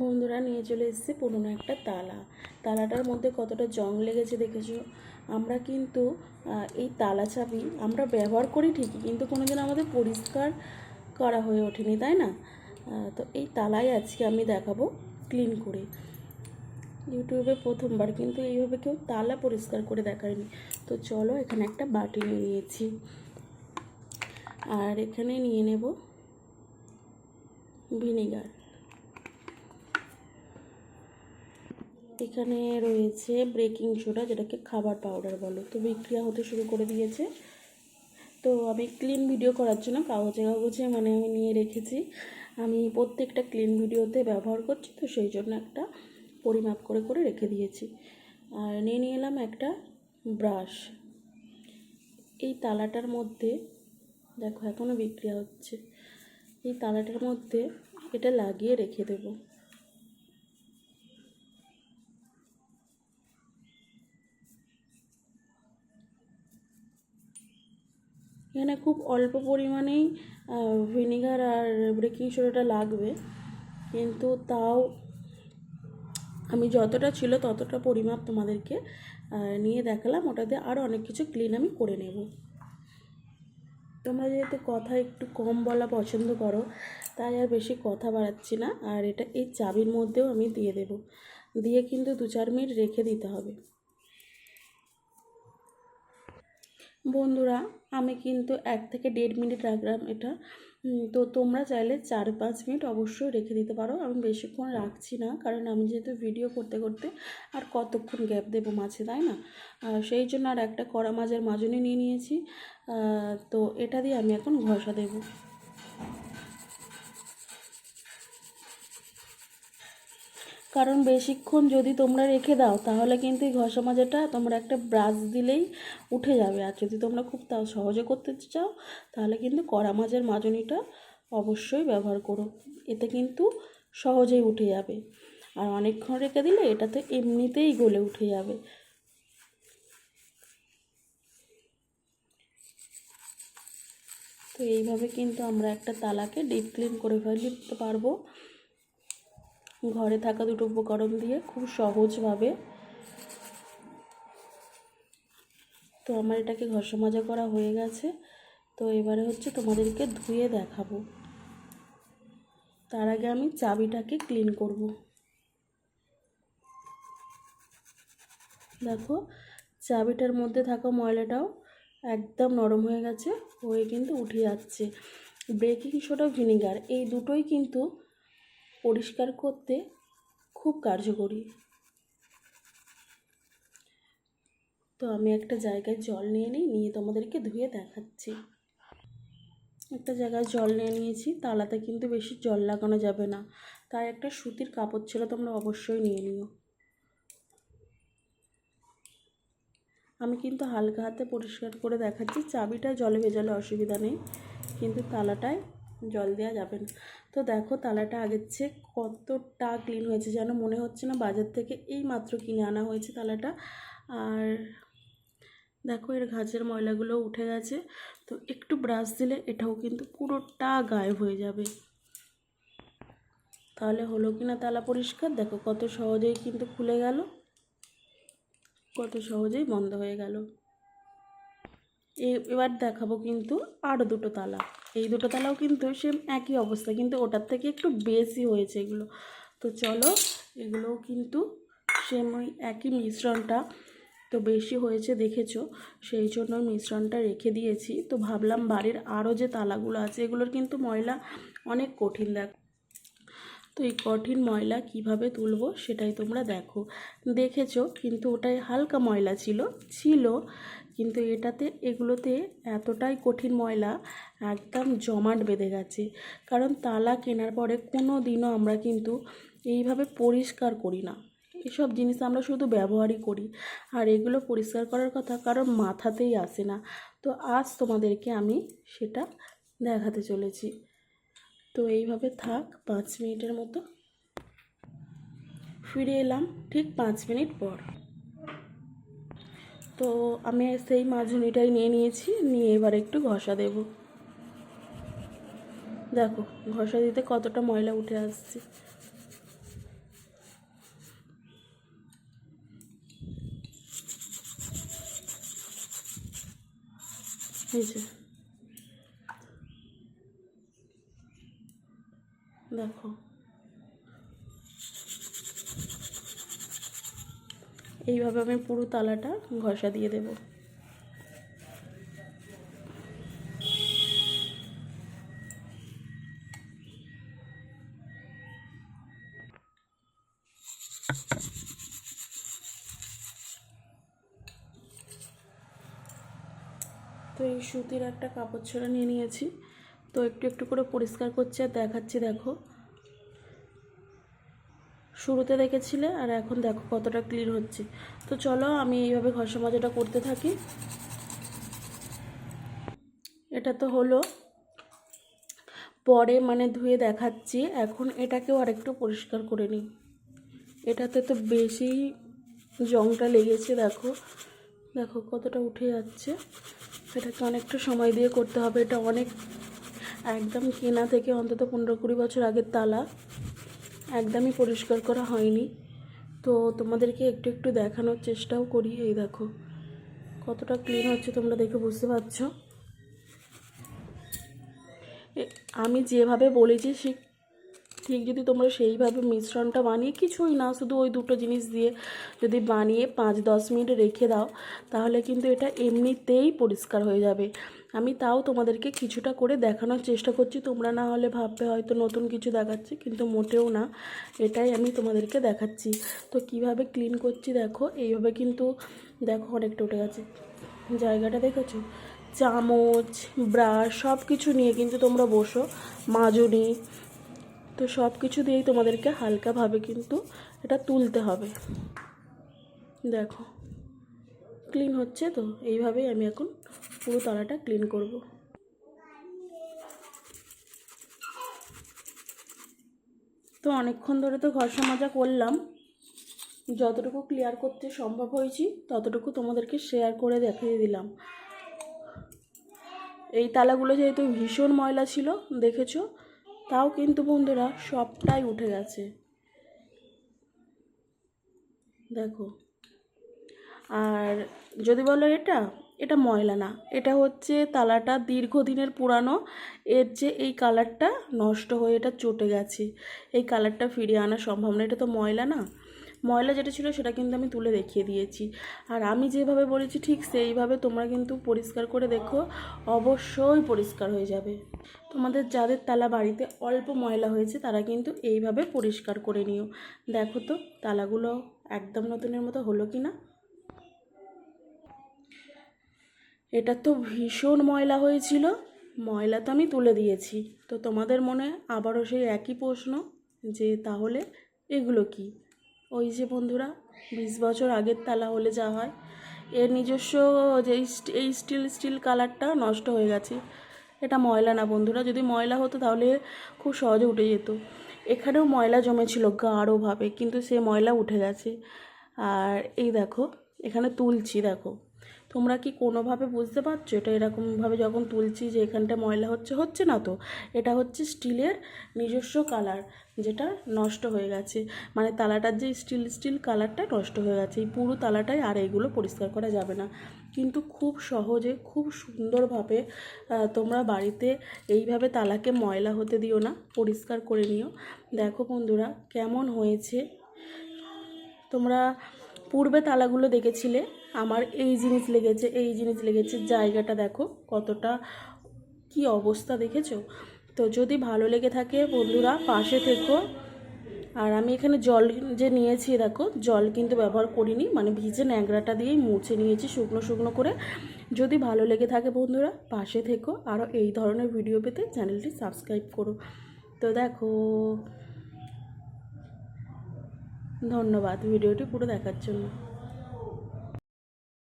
বন্ধুরা নিয়ে চলে এসেছে পুরোনো একটা তালা। তালাটার মধ্যে কতটা জং লেগেছে দেখেছ? আমরা কিন্তু এই তালা চাবি আমরা ব্যবহার করি ঠিকই, কিন্তু কোনো দিন আমাদের পরিষ্কার করা হয়ে ওঠেনি, তাই না? তো এই তালাই আজকে আমি দেখাবো ক্লিন করে। ইউটিউবে প্রথমবার, কিন্তু এইভাবে কেউ তালা পরিষ্কার করে দেখায়নি। তো চলো এখানে একটা বাটি নিয়ে নিয়েছি। আর এখানে নিয়ে নেব ভিনেগার। এখানে রয়েছে ব্রেকিং সোডা যেটাকে খাবার পাউডার বলো। তো বিক্রিয়া হতে শুরু করে দিয়েছে। তো আমি ক্লিন ভিডিও করার জন্য কাগজে কাগজে মানে আমি নিয়ে রেখেছি। আমি প্রত্যেকটা ক্লিন ভিডিওতে ব্যবহার করছি, তো সেই জন্য একটা পরিমাপ করে করে রেখে দিয়েছি। আর নিয়ে নিয়ে এলাম একটা ব্রাশ এই তালাটার মধ্যে, দেখো এখনও বিক্রিয়া হচ্ছে। এই তালাটার মধ্যে এটা লাগিয়ে রেখে দেবো। এখানে খুব অল্প পরিমাণেই ভিনিগার আর বেকিং সোডাটা লাগবে। কিন্তু তাও আমি যতটা ছিল ততটা পরিমাপ তোমাদেরকে নিয়ে দেখালাম। ওটাতে আরও অনেক কিছু ক্লিন আমি করে নেব। তোমরা যেহেতু কথা একটু কম বলা পছন্দ করো, তাই আর বেশি কথা বাড়াচ্ছি না। আর এটা এই চাবির মধ্যেও আমি দিয়ে দেব। দিয়ে কিন্তু দু চার মিনিট রেখে দিতে হবে। বন্ধুরা, আমি কিন্তু এক থেকে দেড় মিনিট রাখলাম এটা। তো তোমরা চাইলে চার পাঁচ মিনিট অবশ্যই রেখে দিতে পারো। আমি বেশিক্ষণ রাখছি না, কারণ আমি যেহেতু ভিডিও করতে করতে আর কতক্ষণ গ্যাপ দেবো মাছে, তাই না? আর সেই জন্য আর একটা কড়া মাছের মাজনে নিয়ে নিয়েছি। তো এটা দিয়ে আমি এখন ঘষা দেবো। কারণ বেশিক্ষণ যদি তোমরা রেখে দাও, তাহলে কিন্তু এই ঘষা মাজাটা তোমরা একটা ব্রাশ দিলেই উঠে যাবে। আর যদি তোমরা খুব তাও সহজে করতে চাও, তাহলে কিন্তু কড়া মাছের মাজনিটা অবশ্যই ব্যবহার করো। এতে কিন্তু সহজেই উঠে যাবে। আর অনেকক্ষণ রেখে দিলে এটা তো এমনিতেই গলে উঠে যাবে। তো এইভাবে কিন্তু আমরা একটা তালাকে ডিপ ক্লিন করে ফেলতে পারব। ঘরে থাকা দুটো উপকরণ দিয়ে খুব সহজভাবে। তো আমার এটাকে ঘষা করা হয়ে গেছে। তো এবারে হচ্ছে তোমাদেরকে ধুয়ে দেখাবো। তার আগে আমি চাবিটাকে ক্লিন করব। দেখো, চাবিটার মধ্যে থাকা ময়লাটাও একদম নরম হয়ে গেছে, হয়ে কিন্তু উঠে যাচ্ছে। বেকিং সোডা ভিনিগার, এই দুটোই কিন্তু পরিষ্কার করতে খুব কার্যকরী। তো আমি একটা জায়গায় জল নিয়ে নিই, নিয়ে তোমাদেরকে ধুয়ে দেখাচ্ছি। একটা জায়গায় জল নিয়ে নিয়েছি, তালাতে কিন্তু বেশি জল লাগানো যাবে না। তাই একটা সুতির কাপড় ছিল, তোমরা অবশ্যই নিয়ে নিও। আমি কিন্তু হালকা হাতে পরিষ্কার করে দেখাচ্ছি চাবিটা জলে ভেজালে অসুবিধা নেই, কিন্তু তালাটায় জল দেওয়া যাবে না। তো দেখো তালাটা আগের চেয়ে কতটা ক্লিন হয়েছে যেন মনে হচ্ছে না বাজার থেকে এই মাত্র কিনে আনা হয়েছে তালাটা। আর দেখো এর ঘাসের ময়লাগুলো উঠে গেছে, তো একটু ব্রাশ দিলে এটাও কিন্তু পুরোটা গায়েব হয়ে যাবে। তাহলে হলো কি না তালা পরিষ্কার? দেখো কত সহজেই কিন্তু খুলে গেল, কত সহজেই বন্ধ হয়ে গেল। এবার দেখাবো কিন্তু আরও দুটো তালা। এই দুটো তালাও কিন্তু সেম একই অবস্থা, কিন্তু ওটার থেকে একটু বেশি হয়েছে এগুলো। তো চলো, এগুলোও কিন্তু সেম ওই একই মিশ্রণটা। তো বেশি হয়েছে দেখেছ, সেই জন্য মিশ্রণটা রেখে দিয়েছি। তো ভাবলাম বাড়ির আরও যে তালাগুলো আছে, এগুলোর কিন্তু ময়লা অনেক কঠিন দেখ। তো এই কঠিন ময়লা কীভাবে তুলবো সেটাই তোমরা দেখো। দেখেছ, কিন্তু ওটাই হালকা ময়লা ছিল ছিল কিন্তু এটাতে, এগুলোতে এতটাই কঠিন ময়লা একদম জমাট বেঁধে গেছে। কারণ তালা কেনার পরে কোনো দিনও আমরা কিন্তু এইভাবে পরিষ্কার করি না। এসব জিনিস আমরা শুধু ব্যবহারই করি। আর এগুলো পরিষ্কার করার কথা কারোর মাথাতেই আসে না। তো আজ তোমাদেরকে আমি সেটা দেখাতে চলেছি। তো এইভাবে থাক, পাঁচ মিনিটের মতো। ফিরে এলাম ঠিক পাঁচ মিনিট পর। তো আমি সেই মাঝুনিটাই নিয়ে নিয়েছি, নিয়ে এবার একটু ঘষা দেব। দেখো, ঘষা দিতে কতটা ময়লা উঠে আসছে। দেখো। এইভাবে আমি পুরো তালাটা ঘষা দিয়ে দেব। তো এই সুতির একটা কাপড় ছেঁড়া নিয়ে নিয়েছি। তো একটু একটু করে পরিষ্কার করছি আর দেখাচ্ছি, দেখো। শুরুতে দেখেছিলে আর এখন দেখো কতটা ক্লিন হচ্ছে। তো চলো আমি এইভাবে ঘষা মাজাটা করতে থাকি। এটা তো হলো। পরে মানে ধুয়ে দেখাচ্ছি। এখন এটাকেও আরেকটু পরিষ্কার করে নিই। এটাতে তো বেশি জংটা লেগেছে, দেখো। দেখো কতটা উঠে যাচ্ছে। এটাকে অনেকটা সময় দিয়ে করতে হবে। এটা অনেক একদম কেনা থেকে অন্তত পনেরো কুড়ি বছর আগের তালা। একদমই পরিষ্কার করা হয়নি। তো তোমাদেরকে একটু একটু দেখানোর চেষ্টাও করি। এই দেখো, কতটা ক্লিন হচ্ছে তোমরা দেখে বুঝতে পারছ। আমি যেভাবে বলেছি সে ঠিক যদি তোমরা সেইভাবে মিশ্রণটা বানিয়ে কিছুই না, শুধু ওই দুটো জিনিস দিয়ে যদি বানিয়ে পাঁচ দশ মিনিট রেখে দাও, তাহলে কিন্তু এটা এমনিতেই পরিষ্কার হয়ে যাবে। আমি তাও তোমাদেরকে কিছুটা করে দেখানোর চেষ্টা করছি, তোমরা না হলে ভাববে হয়তো নতুন কিছু দেখাচ্ছি, কিন্তু মোটেও না, এটাই আমি তোমাদেরকে দেখাচ্ছি। তো কীভাবে ক্লিন করছি দেখো, এইভাবে কিন্তু দেখো অনেকটা উঠে গেছে। জায়গাটা দেখেছ? চামচ, ব্রাশ সব কিছু নিয়ে কিন্তু তোমরা বসো, মাজুনি তো সব কিছু দিয়েই তোমাদেরকে হালকাভাবে কিন্তু এটা তুলতে হবে। দেখো ক্লিন হচ্ছে তো, এইভাবেই আমি এখন পুরো তালাটা ক্লিন করব। তো অনেকক্ষণ ধরে তো ঘর মাজা করলাম। যতটুকু ক্লিয়ার করতে সম্ভব হয়েছি, ততটুকু তোমাদেরকে শেয়ার করে দেখিয়ে দিলাম। এই তালাগুলো যেহেতু ভীষণ ময়লা ছিল, দেখেছ? তাও কিন্তু বন্ধুরা সবটাই উঠে গেছে। দেখো। আর যদি বলো এটা এটা ময়লা না। এটা হচ্ছে তালাটা দীর্ঘদিনের পুরানো। এর যে এই কালারটা নষ্ট হয়ে এটা চটে গেছে। এই কালারটা ফিরিয়ে আনা সম্ভব না। এটা তো ময়লা না। ময়লা যেটা ছিল সেটা কিন্তু আমি তুলে দেখিয়ে দিয়েছি। আর আমি যেভাবে বলেছি ঠিক সেইভাবে তোমরা কিন্তু পরিষ্কার করে দেখো, অবশ্যই পরিষ্কার হয়ে যাবে। তোমাদের যাদের তালা বাড়িতে অল্প ময়লা হয়েছে, তারা কিন্তু এইভাবে পরিষ্কার করে নিও। দেখো তো, তালাগুলো একদম নতুনের মতো হলো কি না এটা তো ভীষণ ময়লা হয়েছিল। ময়লা তো আমি তুলে দিয়েছি। তো তোমাদের মনে আবারও সেই একই প্রশ্ন যে তাহলে এগুলো কি? ওই যে বন্ধুরা, বিশ বছর আগের তালা হলে যা হয়। এর নিজস্ব যে এই স্টিল স্টিল কালারটা নষ্ট হয়ে গেছে। এটা ময়লা না বন্ধুরা, যদি ময়লা হতো তাহলে খুব সহজে উঠে যেত। এখানেও ময়লা জমেছিল গাঢ়ভাবে কিন্তু সে ময়লা উঠে গেছে। আর এই দেখো, এখানে তুলছি দেখো। তোমরা কি কোনোভাবে বুঝতে পারছ? এটা এরকমভাবে যখন তুলছি যে এখানটা ময়লা হচ্ছে হচ্ছে না তো? এটা হচ্ছে স্টিলের নিজস্ব কালার যেটা নষ্ট হয়ে গেছে। মানে তালাটার যে স্টিল স্টিল কালারটা নষ্ট হয়ে গেছে। এই পুরো তালাটাই আর এইগুলো পরিষ্কার করা যাবে না। কিন্তু খুব সহজে, খুব সুন্দরভাবে তোমরা বাড়িতে এইভাবে তালাকে ময়লা হতে দিও না, পরিষ্কার করে নিও। দেখো বন্ধুরা, কেমন হয়েছে? তোমরা পূর্বে তালাগুলো দেখেছিলে? আমার এই জিনিস লেগেছে, এই জিনিস লেগেছে। জায়গাটা দেখো কতটা কি অবস্থা দেখেছ? তো যদি ভালো লেগে থাকে বন্ধুরা, পাশে থেকো। আর আমি এখানে জল যে নিয়েছি, দেখো, জল কিন্তু ব্যবহার করিনি। মানে ভিজে ন্যাংরাটা দিয়েই মুছে নিয়েছি শুকনো শুকনো করে। যদি ভালো লেগে থাকে বন্ধুরা, পাশে থেকো। আরও এই ধরনের ভিডিও পেতে চ্যানেলটি সাবস্ক্রাইব করো। তো দেখো ধন্যবাদ ভিডিওটি পুরো দেখার জন্য।